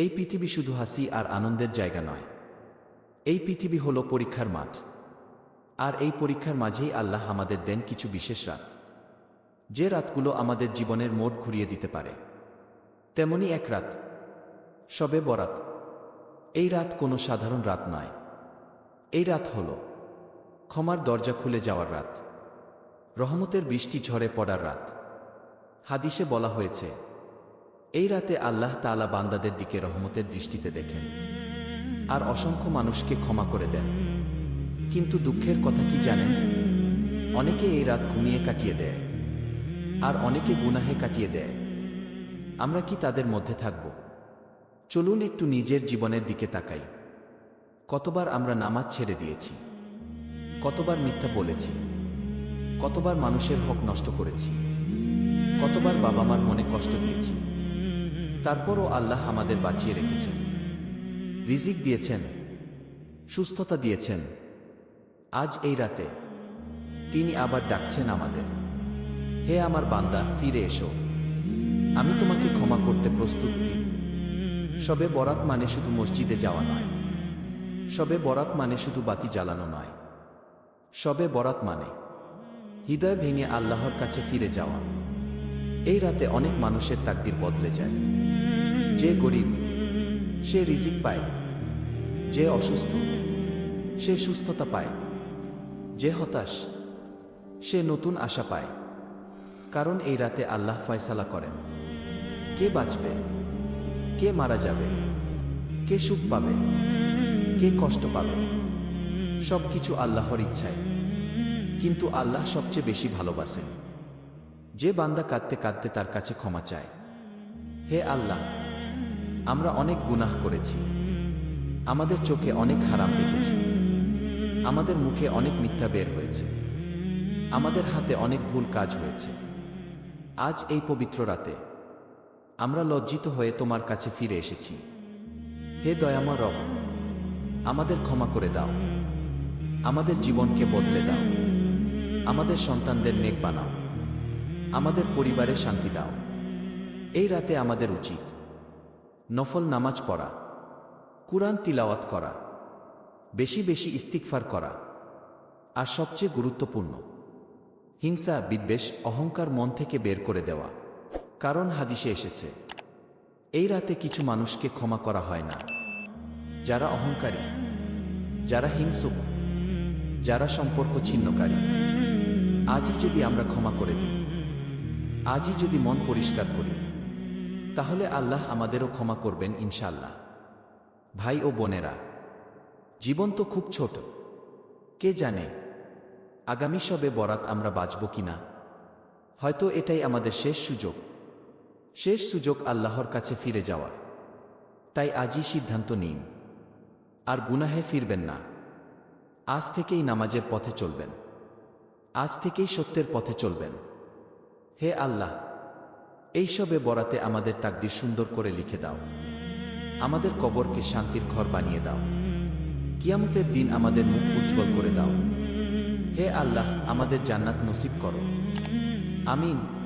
এই পৃথিবী শুধু হাসি আর আনন্দের জায়গা নয়। এই পৃথিবী হলো পরীক্ষার মাঠ। আর এই পরীক্ষার মাঝেই আল্লাহ আমাদের দেন কিছু বিশেষ রাত। যে রাতগুলো আমাদের জীবনের মোড় ঘুরিয়ে দিতে পারে। তেমনি এক রাত। সবে বরাত। এই রাত কোনো সাধারণ রাত নয়। এই রাত হল ক্ষমার দরজা খুলে যাওয়ার রাত। রহমতের বৃষ্টি ঝরে পড়ার রাত। হাদিসে বলা হয়েছে এই রাতে আল্লাহ তাআলা বান্দাদের দিকে রহমতের দৃষ্টিতে দেখেন আর অসংখ্য মানুষকে ক্ষমা করে দেন। কিন্তু দুঃখের কথা কি জানেন? অনেকে এই রাত ঘুমিয়ে কাটিয়ে দেয় আর অনেকে গুনাহে কাটিয়ে দেয়। আমরা কি তাদের মধ্যে থাকব? চলুন একটু নিজের জীবনের দিকে তাকাই। কতবার আমরা নামাজ ছেড়ে দিয়েছি, কতবার মিথ্যা বলেছি, কতবার মানুষের হক নষ্ট করেছি, কতবার বাবা মার মনে কষ্ট দিয়েছি তারপরও আল্লাহ আমাদের বাঁচিয়ে রেখেছেন। রিজিক দিয়েছেন, সুস্থতা দিয়েছেন। আজ এই রাতে তিনি আবার ডাকছেন আমাদের। হে আমার বান্দা, ফিরে এসো। আমি তোমাকে ক্ষমা করতে প্রস্তুত দিই সবে বরাত মানে শুধু মসজিদে যাওয়া নয়। সবে বরাত মানে শুধু বাতি জ্বালানো নয়। সবে বরাত মানে হৃদয় ভেঙে আল্লাহর কাছে ফিরে যাওয়া। এই রাতে অনেক মানুষের তাকদির বদলে যায়। যে গরিব, সে রিজিক পায়। যে অসুস্থ, সে সুস্থতা পায়। যে হতাশ, সে নতুন আশা পায়। কারণ এই রাতে আল্লাহ ফয়সালা করেন। কে বাঁচবে? কে মারা যাবে? কে সুখ পাবে? কে কষ্ট পাবে? সব কিছু আল্লাহর ইচ্ছায়। কিন্তু আল্লাহ সবচেয়ে বেশি ভালোবাসেন। যে বান্দা কাঁদতে কাঁদতে তার কাছে ক্ষমা চায়। হে আল্লাহ, আমরা অনেক গুনাহ করেছি। আমাদের চোখে অনেক হারাম দেখেছি। আমাদের মুখে অনেক মিথ্যা বের হয়েছে। আমাদের হাতে অনেক ভুল কাজ হয়েছে। আজ এই পবিত্র রাতে আমরা লজ্জিত হয়ে তোমার কাছে ফিরে এসেছি। হে দয়ামা রব, আমাদের ক্ষমা করে দাও। আমাদের জীবনকে বদলে দাও। আমাদের সন্তানদের নেক বানাও। আমাদের পরিবারে শান্তি দাও। এই রাতে আমাদের উচিত নফল নামাজ পড়া, কুরআন তিলাওয়াত করা, বেশি বেশি ইস্তিকফার করা, আর সবচেয়ে গুরুত্বপূর্ণ, হিংসা, বিদ্বেষ, অহংকার মন থেকে বের করে দেওয়া, কারণ হাদিসে এসেছে, এই রাতে কিছু মানুষকে ক্ষমা করা হয় না। যারা অহংকারী, যারা হিংসুক, যারা সম্পর্ক ছিন্নকারী, আজই যদি আমরা ক্ষমা করে দিই আজই যদি মন পরিষ্কার করি, তাহলে আল্লাহ আমাদেরও ক্ষমা করবেন ইনশাল্লাহ ভাই ও বোনেরা, জীবন তো খুব ছোট। কে জানে, আগামী সবে বরাত আমরা বাঁচব কিনা? হয়তো এটাই আমাদের শেষ সুযোগ। শেষ সুযোগ আল্লাহর কাছে ফিরে যাওয়ার। তাই আজই সিদ্ধান্ত নিন। আর গুনাহে ফিরবেন না। আজ থেকেই নামাজের পথে চলবেন। আজ থেকেই সত্যের পথে চলবেন। হে আল্লাহ, এইসবে বরাতে আমাদের তাকদির সুন্দর করে লিখে দাও। আমাদের কবরকে শান্তির ঘর বানিয়ে দাও। কিয়ামতের দিন আমাদের মুখ উজ্জ্বল করে দাও। হে আল্লাহ, আমাদের জান্নাত নসিব করো। আমিন।